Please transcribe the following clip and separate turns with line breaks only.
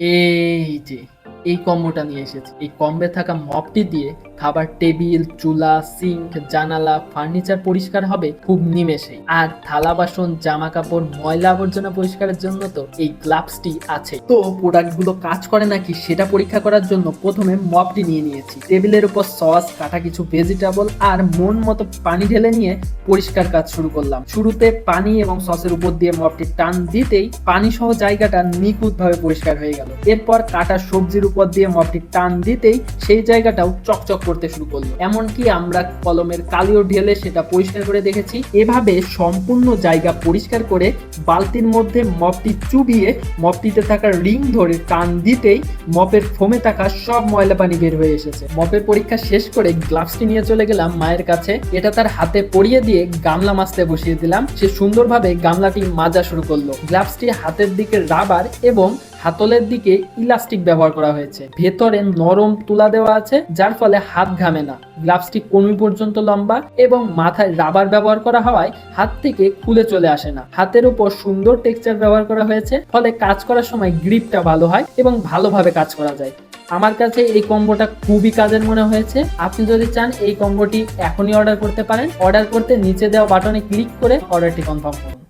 এই যে এই কম্বোটা নিয়ে এসেছে। এই কম্বে থাকা মপটি দিয়ে খাবার টেবিল, চুলা, সিঙ্ক, জানালা, ফার্নিচার পরিষ্কার হবে খুব নিমেষে আর থালা বাসন জামা কাপড় ময়লা আবর্জনা পরিষ্কারের জন্য তো এই গ্লাভসটি আছে। তো প্রোডাক্টগুলো কাজ করে নাকি সেটা পরীক্ষা করার জন্য প্রথমে মপটি নিয়ে নিয়েছি। টেবিলের উপর সস, কাটা কিছু ভেজিটেবল আর মন মতো পানি ঢেলে নিয়ে পরিষ্কার কাজ শুরু করলাম। শুরুতে পানি এবং সসের উপর দিয়ে মপটি টান দিতেই পানি সহ জায়গাটা নিখুঁত ভাবে পরিষ্কার হয়ে গেল। এরপর কাটা সবজির উপর দিয়ে মপটি টান দিতেই সেই জায়গাটাও চকচক করতে শুরু করল। এমনকি আমরা কলমের কালিও ঢেলে সেটা পরিষ্কার করে দেখেছি। এভাবে সম্পূর্ণ জায়গা পরিষ্কার করে বালতির মধ্যে মপটি চুবিয়ে, মপটিতে থাকা রিং ধরে টান দিতেই মপের ফোমে থাকা সব ময়লা পানি বের হয়ে এসেছে। মপের পরীক্ষা শেষ করে গ্লাভসটি নিয়ে চলে গেলাম মায়ের কাছে। এটা তার হাতে পরিয়ে দিয়ে গামলা মাজতে বসিয়ে দিলাম। সে সুন্দরভাবে গামলাটি মাজা শুরু করল। গ্লাভসটি হাতের দিকে রাবার এবং হাতলের দিকে ইলাস্টিক ব্যবহার করা হয়েছে। ভেতরে নরম তুলা দেওয়া আছে, যার ফলে হাত ঘামে না। গ্লাভসটি কনুই পর্যন্ত লম্বা এবং মাথায় রাবার ব্যবহার করা হওয়ায় হাত থেকে খুলে চলে আসে না। হাতের উপর সুন্দর টেক্সচার ব্যবহার করা হয়েছে, ফলে কাজ করার সময় গ্রিপটা ভালো হয় এবং ভালোভাবে কাজ করা যায়। আমার কাছে এই কম্বোটা খুবই কাজের মনে হয়েছে। আপনি যদি চান এই কম্বোটি এখনই অর্ডার করতে পারেন। অর্ডার করতে নিচে দেওয়া বাটনে ক্লিক করে অর্ডারটি কনফার্ম করুন।